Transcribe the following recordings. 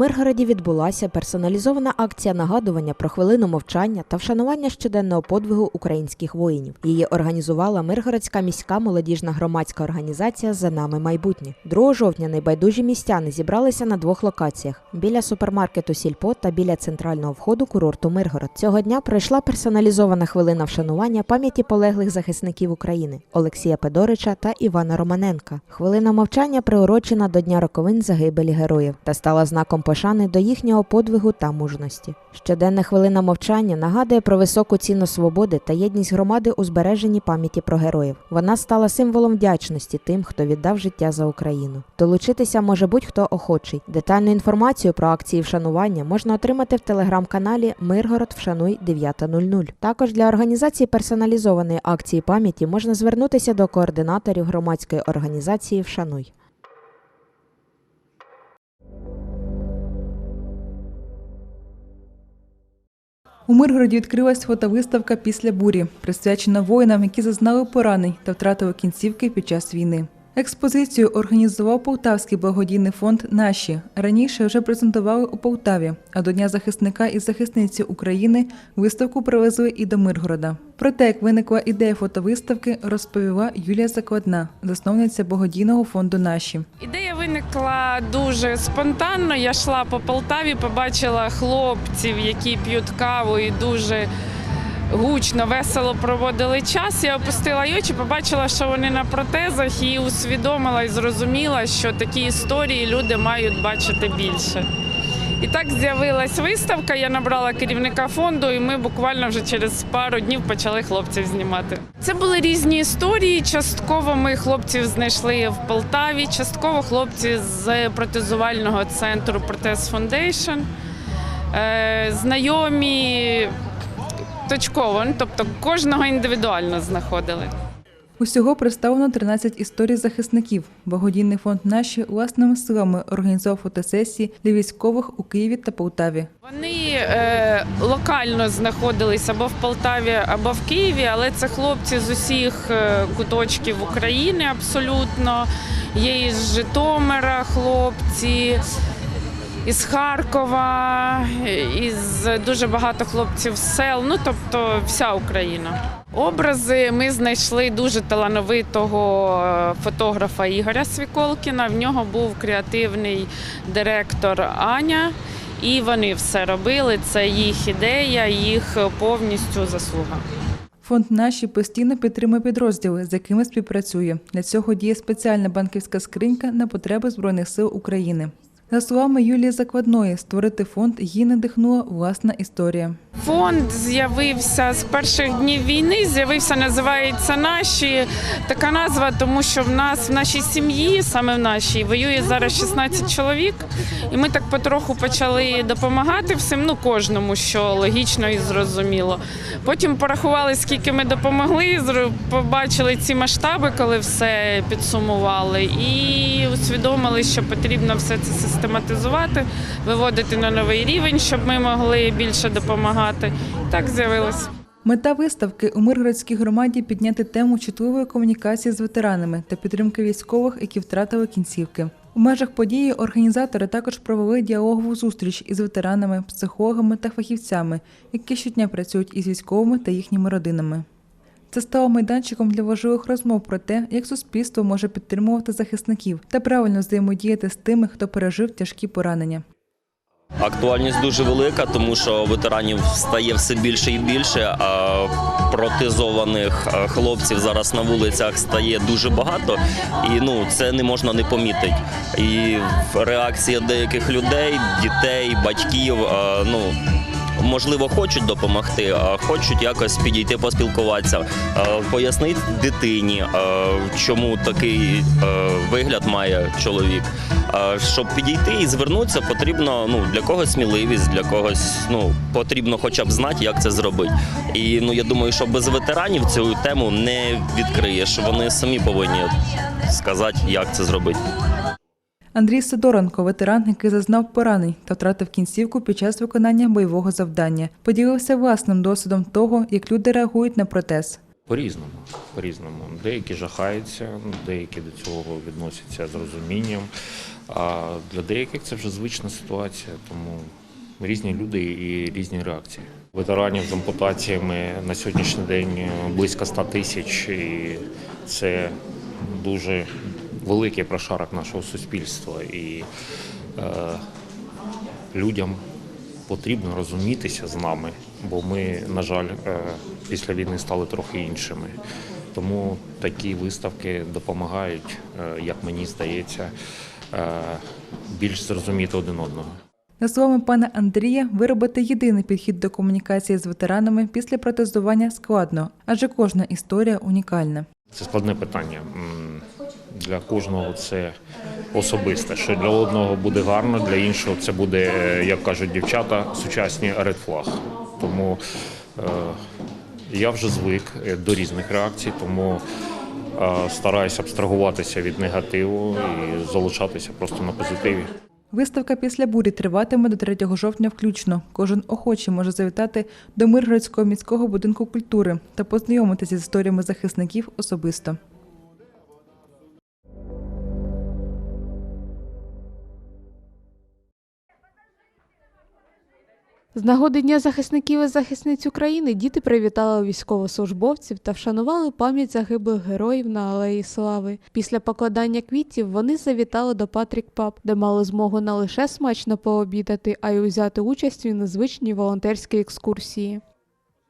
Миргороді відбулася персоналізована акція нагадування про хвилину мовчання та вшанування щоденного подвигу українських воїнів. Її організувала Миргородська міська молодіжна громадська організація За нами майбутнє. 2 жовтня найбайдужі містяни зібралися на двох локаціях: біля супермаркету Сільпо та біля центрального входу курорту Миргород. Цього дня пройшла персоналізована хвилина вшанування пам'яті полеглих захисників України Олексія Педорича та Івана Романенка. Хвилина мовчання приурочена до Дня роковин загибелі героїв та стала знаком пошани до їхнього подвигу та мужності. Щоденна хвилина мовчання нагадує про високу ціну свободи та єдність громади у збереженні пам'яті про героїв. Вона стала символом вдячності тим, хто віддав життя за Україну. Долучитися може будь-хто охочий. Детальну інформацію про акції вшанування можна отримати в телеграм-каналі Миргород Вшануй 9.00. Також для організації персоналізованої акції пам'яті можна звернутися до координаторів громадської організації Вшануй. У Миргороді відкрилась фотовиставка після бурі, присвячена воїнам, які зазнали поранень та втратили кінцівки під час війни. Експозицію організував Полтавський благодійний фонд Наші. Раніше вже презентували у Полтаві, а до Дня захисника і захисниці України виставку привезли і до Миргорода. Про те, як виникла ідея фотовиставки, розповіла Юлія Закладна, засновниця благодійного фонду Наші. Ідея виникла дуже спонтанно. Я йшла по Полтаві, побачила хлопців, які п'ють каву і дуже гучно, весело проводили час. Я опустила очі, побачила, що вони на протезах, і усвідомила і зрозуміла, що такі історії люди мають бачити більше. І так з'явилась виставка. Я набрала керівника фонду, і ми буквально вже через пару днів почали хлопців знімати. Це були різні історії. Частково ми хлопців знайшли в Полтаві, частково хлопці з протезувального центру Протез Фондейшн. Е, Знайомі точково, ну, тобто кожного індивідуально знаходили. Усього представлено 13 історій захисників. Благодійний фонд наші власними силами організував фотосесії для військових у Києві та Полтаві. Вони е, локально знаходились або в Полтаві, або в Києві, але це хлопці з усіх е, куточків України абсолютно. Є із Житомира хлопці, із Харкова, із дуже багато хлопців з сел, ну тобто вся Україна. Образи ми знайшли дуже талановитого е, фотографа Ігоря Свіколкіна. В нього був креативний директор Аня. І вони все робили. Це їх ідея, їх повністю заслуга. Фонд наші постійно підтримує підрозділи, з якими співпрацює. Для цього діє спеціальна банківська скринька на потреби Збройних сил України. За словами Юлії Закладної, створити фонд її надихнула власна історія. Фонд з'явився з перших днів війни. З'явився, називається наші. Така назва, тому що в нас в нашій сім'ї, саме в нашій, воює зараз 16 чоловік, і ми так потроху почали допомагати всім, ну кожному, що логічно і зрозуміло. Потім порахували, скільки ми допомогли, побачили ці масштаби, коли все підсумували, і усвідомили, що потрібно все це систематизувати, виводити на новий рівень, щоб ми могли більше допомагати. Так з'явилось. Мета виставки у Миргородській громаді підняти тему чутливої комунікації з ветеранами та підтримки військових, які втратили кінцівки. У межах події організатори також провели діалогову зустріч із ветеранами, психологами та фахівцями, які щодня працюють із військовими та їхніми родинами. Це стало майданчиком для важливих розмов про те, як суспільство може підтримувати захисників та правильно взаємодіяти з тими, хто пережив тяжкі поранення. Актуальність дуже велика, тому що ветеранів стає все більше і більше. А протезованих е, хлопців зараз на вулицях стає дуже багато, і ну це не можна не помітити. І реакція деяких людей, дітей, батьків, е, ну можливо хочуть допомогти, а хочуть якось підійти поспілкуватися, е, пояснити дитині, е, чому такий е, вигляд має чоловік. Щоб підійти і звернутися, потрібно ну для когось сміливість, для когось ну потрібно хоча б знати, як це зробити. І ну я думаю, що без ветеранів цю тему не відкриєш. Вони самі повинні сказати, як це зробити. Андрій Сидоренко, ветеран, який зазнав поранень та втратив кінцівку під час виконання бойового завдання, поділився власним досвідом того, як люди реагують на протез. По-різному. По-різному. Деякі жахаються, деякі до цього відносяться з розумінням. А для деяких це вже звична ситуація, тому різні люди і різні реакції. Ветеранів з ампутаціями на сьогоднішній день близько 100 тисяч, і це дуже великий прошарок нашого суспільства. І е, людям потрібно розумітися з нами, бо ми, на жаль, е, після війни стали трохи іншими. Тому такі виставки допомагають, е, як мені здається, е, більш зрозуміти один одного. За словами пана Андрія, виробити єдиний підхід до комунікації з ветеранами після протезування складно, адже кожна історія унікальна. Це складне питання. Для кожного це особисте. Що для одного буде гарно, для іншого це буде, е, як кажуть дівчата, сучасні ред флаг. Тому е, я вже звик е, до різних реакцій, тому е, стараюся абстрагуватися від негативу і залишатися просто на позитиві. Виставка після бурі триватиме до 3 жовтня включно. Кожен охочий може завітати до Миргородського міського будинку культури та познайомитися з історіями захисників особисто. З нагоди Дня захисників і захисниць України діти привітали військовослужбовців та вшанували пам'ять загиблих героїв на Алеї Слави. Після покладання квітів вони завітали до Патрік Паб, де мали змогу не лише смачно пообідати, а й узяти участь у незвичній волонтерській екскурсії.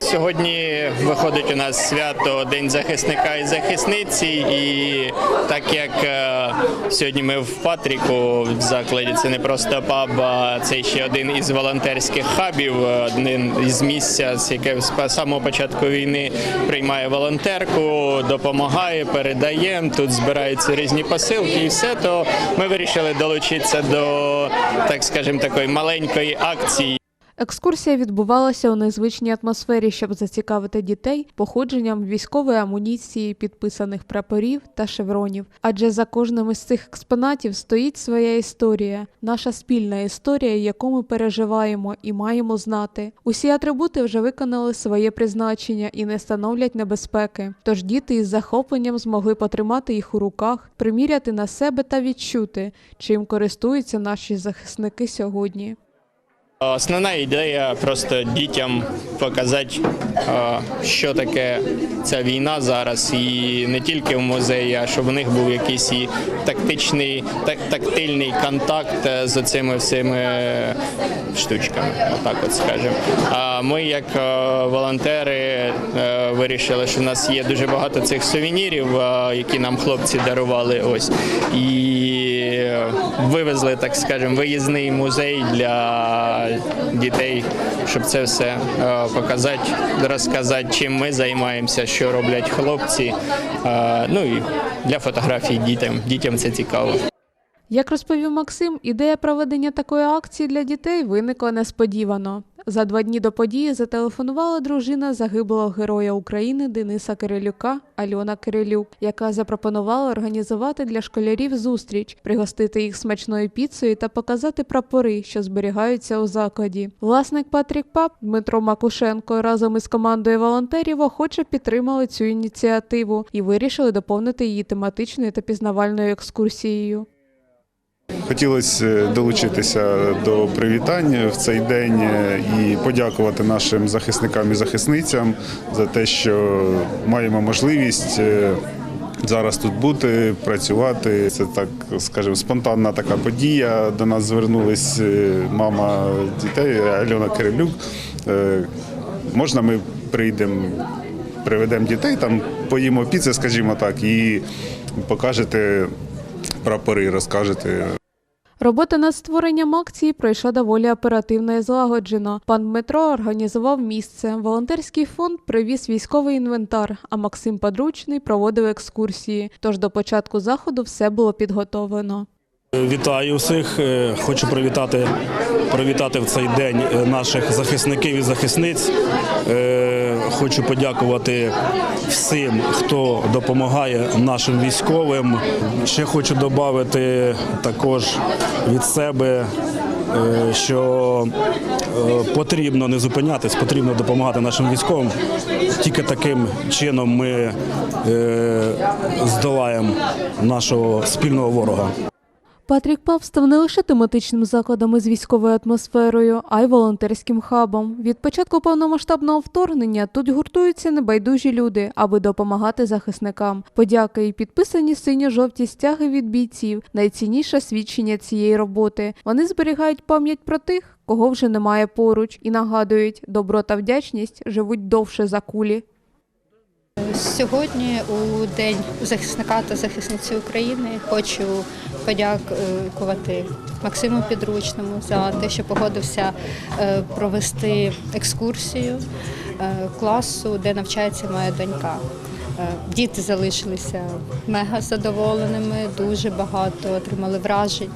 Сьогодні виходить у нас свято День захисника і захисниці, і так як е, сьогодні ми в Патріку в закладі, це не просто паб, а це ще один із волонтерських хабів, один із місця, з яке з самого початку війни приймає волонтерку, допомагає, передає. Тут збираються різні посилки, і все то ми вирішили долучитися до так скажемо такої маленької акції. Екскурсія відбувалася у незвичній атмосфері, щоб зацікавити дітей походженням військової амуніції, підписаних прапорів та шевронів. Адже за кожним із цих експонатів стоїть своя історія, наша спільна історія, яку ми переживаємо і маємо знати. Усі атрибути вже виконали своє призначення і не становлять небезпеки. Тож діти із захопленням змогли потримати їх у руках, приміряти на себе та відчути, чим користуються наші захисники сьогодні. Основна ідея просто дітям показати, е, що таке ця війна зараз, і не тільки в музеї, а щоб у них був якийсь і тактичний, так, тактильний контакт е, з цими всіми штучками, отак от скажемо. А ми, як е, волонтери, е, вирішили, що в нас є дуже багато цих сувенірів, е, які нам хлопці дарували. Ось і вивезли, так скажемо, виїзний музей для дітей, щоб це все е, показати, розказати, чим ми займаємося, що роблять хлопці. Е, Ну і для фотографій дітям. Дітям це цікаво. Як розповів Максим, ідея проведення такої акції для дітей виникла несподівано. За два дні до події зателефонувала дружина загиблого героя України Дениса Кирилюка Альона Кирилюк, яка запропонувала організувати для школярів зустріч, пригостити їх смачною піцею та показати прапори, що зберігаються у закладі. Власник Патрік Пап Дмитро Макушенко разом із командою волонтерів охоче підтримали цю ініціативу і вирішили доповнити її тематичною та пізнавальною екскурсією. Хотілося долучитися до привітань в цей день е, і подякувати нашим захисникам і захисницям за те, що маємо можливість е, зараз тут бути, працювати. Це так, скажімо, спонтанна така подія. До нас звернулась е, мама дітей Альона Кирилюк. Е, Можна ми прийдемо, приведемо дітей, там поїмо піци, скажімо так, і покажете прапори, розкажете Робота над створенням акції пройшла доволі оперативно і злагоджено. Пан Дмитро організував місце. Волонтерський фонд привіз військовий інвентар, а Максим Подручний проводив екскурсії. Тож до початку заходу все було підготовлено. Вітаю всіх. Е, Хочу привітати, привітати в цей день е, наших захисників і захисниць. Е, Хочу подякувати всім, хто допомагає нашим військовим. Ще хочу додати також від себе. Що потрібно не зупинятись, потрібно допомагати нашим військовим. Тільки таким чином ми здолаємо нашого спільного ворога. Патрік Паб став не лише тематичним закладом із військовою атмосферою, а й волонтерським хабом. Від початку повномасштабного вторгнення тут гуртуються небайдужі люди, аби допомагати захисникам. Подяки і підписані синьо-жовті стяги від бійців найцінніше свідчення цієї роботи. Вони зберігають пам'ять про тих, кого вже немає поруч, і нагадують, добро та вдячність живуть довше за кулі. Сьогодні, у День захисника та захисниці України, хочу подякувати Максиму Підручному за те, що погодився е, провести екскурсію е, класу, де навчається моя донька. Е, Діти залишилися мега задоволеними, дуже багато отримали вражень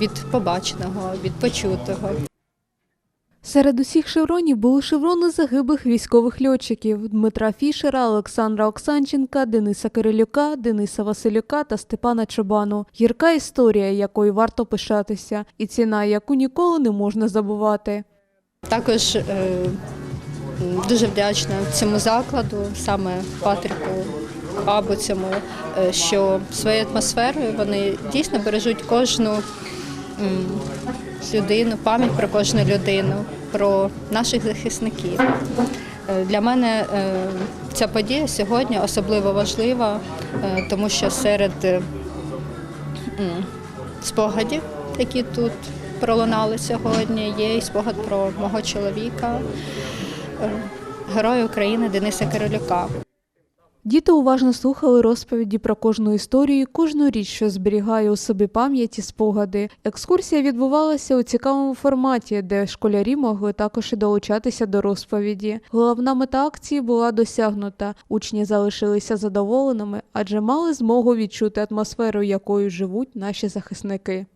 від побаченого, від почутого. Серед усіх шевронів були шеврони загиблих військових льотчиків Дмитра Фішера, Олександра Оксанченка, Дениса Кирилюка, Дениса Василюка та Степана Чобану. Гірка історія, якою варто пишатися, і ціна, яку ніколи не можна забувати. Також е, дуже вдячна цьому закладу, саме Патріку Хабу цьому, е, що своєю атмосферою вони дійсно бережуть кожну м, людину, пам'ять про кожну людину, про наших захисників. Е, Для мене е, ця подія сьогодні особливо важлива, е, тому що серед спогадів, які тут пролунали сьогодні, є і спогад про мого чоловіка, героя України Дениса Кирилюка. Діти уважно слухали розповіді про кожну історію, кожну річ, що зберігає у собі пам'ять і спогади. Екскурсія відбувалася у цікавому форматі, де школярі могли також і долучатися до розповіді. Головна мета акції була досягнута. Учні залишилися задоволеними, адже мали змогу відчути атмосферу, якою живуть наші захисники.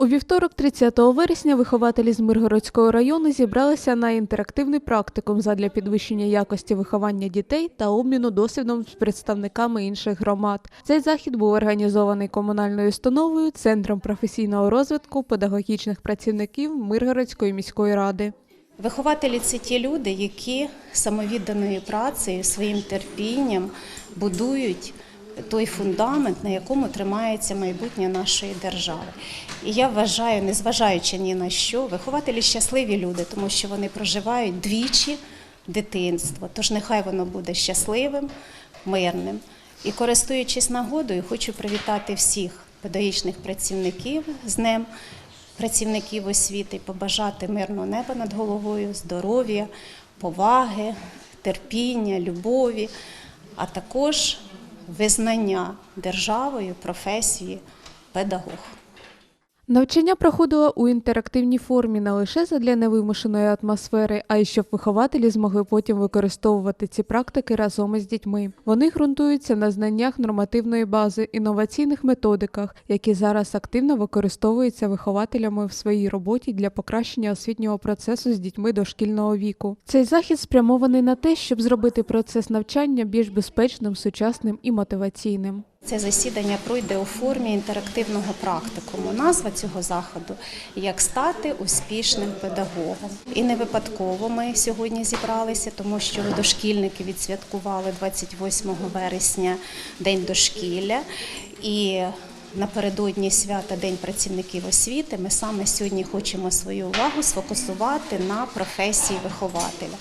У вівторок, 30 вересня, вихователі з Миргородського району зібралися на інтерактивний практикум задля підвищення якості виховання дітей та обміну досвідом з представниками інших громад. Цей захід був організований комунальною установою, центром професійного розвитку педагогічних працівників Миргородської міської ради. Вихователі це ті люди, які самовідданою працею, своїм терпінням будують той фундамент, на якому тримається майбутнє нашої держави. І я вважаю, незважаючи ні на що, вихователі щасливі люди, тому що вони проживають двічі дитинство. Тож нехай воно буде щасливим, мирним. І користуючись нагодою, хочу привітати всіх педагогічних працівників з Днем працівників освіти, побажати мирного неба над головою, здоров'я, поваги, терпіння, любові, а також визнання державою професії педагог. Навчання проходило у інтерактивній формі не лише задля невимушеної атмосфери, а й щоб вихователі змогли потім використовувати ці практики разом із дітьми. Вони ґрунтуються на знаннях нормативної бази, інноваційних методиках, які зараз активно використовуються вихователями в своїй роботі для покращення освітнього процесу з дітьми дошкільного віку. Цей захід спрямований на те, щоб зробити процес навчання більш безпечним, сучасним і мотиваційним. Це засідання пройде у формі інтерактивного практикуму. Назва цього заходу як стати успішним педагогом. І не випадково ми сьогодні зібралися, тому що дошкільники відсвяткували 28 вересня День дошкілля. І напередодні свята День працівників освіти, ми саме сьогодні хочемо свою увагу сфокусувати на професії вихователя.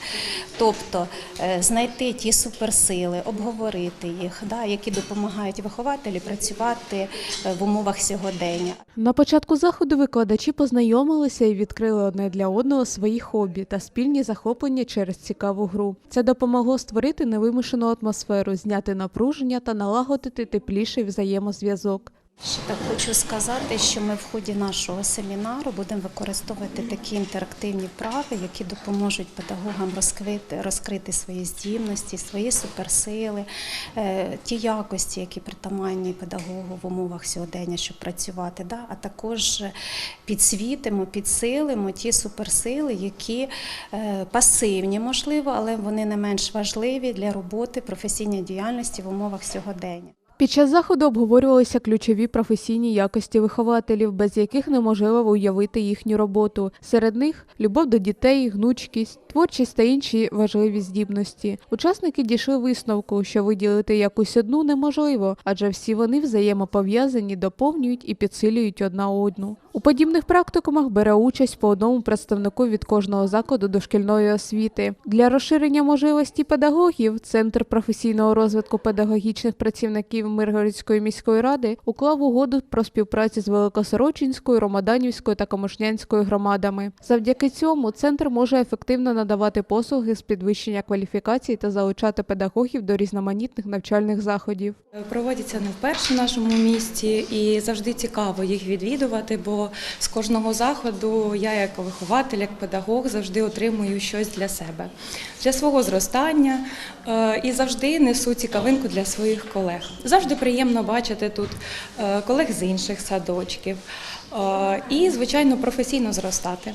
Тобто е, знайти ті суперсили, обговорити їх, да, які допомагають вихователю працювати е, в умовах сьогодення. На початку заходу викладачі познайомилися і відкрили одне для одного свої хобі та спільні захоплення через цікаву гру. Це допомогло створити невимушену атмосферу, зняти напруження та налагодити тепліший взаємозв'язок. Ще хочу сказати, що ми в ході нашого семінару будемо використовувати такі інтерактивні вправи, які допоможуть педагогам розкрити, розкрити свої здібності, свої суперсили, е, ті якості, які притаманні педагогу в умовах сьогодення, щоб працювати. Да? А також підсвітимо, підсилимо ті суперсили, які е, пасивні, можливо, але вони не менш важливі для роботи професійної діяльності в умовах сьогодення. Під час заходу обговорювалися ключові професійні якості вихователів, без яких неможливо уявити їхню роботу. Серед них любов до дітей, гнучкість, творчість та інші важливі здібності. Учасники дійшли висновку, що виділити якусь одну неможливо, адже всі вони взаємопов'язані, доповнюють і підсилюють одна одну. У подібних практикумах бере участь по одному представнику від кожного закладу дошкільної освіти. Для розширення можливості педагогів Центр професійного розвитку педагогічних працівників Миргородської міської ради уклав угоду про співпрацю з Великосорочинською, Ромаданівською та Комишнянською громадами. Завдяки цьому центр може ефективно надавати послуги з підвищення кваліфікації та залучати педагогів до різноманітних навчальних заходів. Проводяться не вперше в нашому місті і завжди цікаво їх відвідувати, бо з кожного заходу я, як вихователь, як педагог, завжди отримую щось для себе, для свого зростання е, і завжди несу цікавинку для своїх колег. Завжди приємно бачити тут е, колег з інших садочків е, і, звичайно, професійно зростати.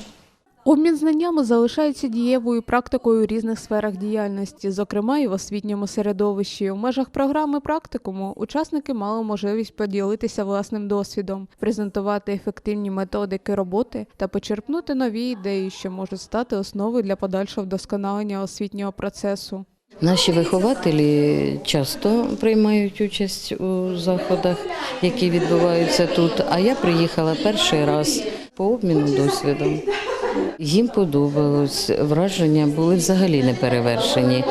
Обмін знаннями залишається дієвою практикою у різних сферах діяльності, зокрема і в освітньому середовищі. У межах програми практикуму учасники мали можливість поділитися власним досвідом, презентувати ефективні методики роботи та почерпнути нові ідеї, що можуть стати основою для подальшого вдосконалення освітнього процесу. Наші вихователі часто приймають участь у заходах, які відбуваються тут. А я приїхала перший раз по обміну досвідом. Їм подобалось, враження були взагалі не перевершені,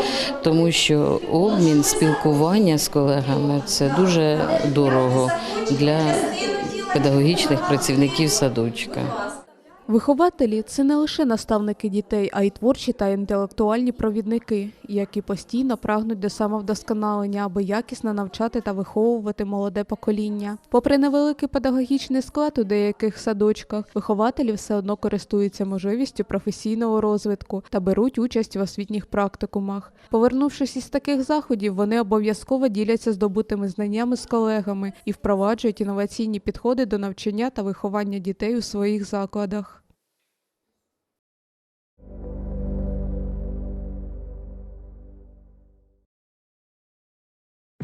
тому що обмін, спілкування з колегами це дуже дорого для педагогічних працівників садочка. Вихователі це не лише наставники дітей, а й творчі та інтелектуальні провідники, які постійно прагнуть до самовдосконалення, аби якісно навчати та виховувати молоде покоління. Попри невеликий педагогічний склад у деяких садочках, вихователі все одно користуються можливістю професійного розвитку та беруть участь в освітніх практикумах. Повернувшись із таких заходів, вони обов'язково діляться здобутими знаннями з колегами і впроваджують інноваційні підходи до навчання та виховання дітей у своїх закладах.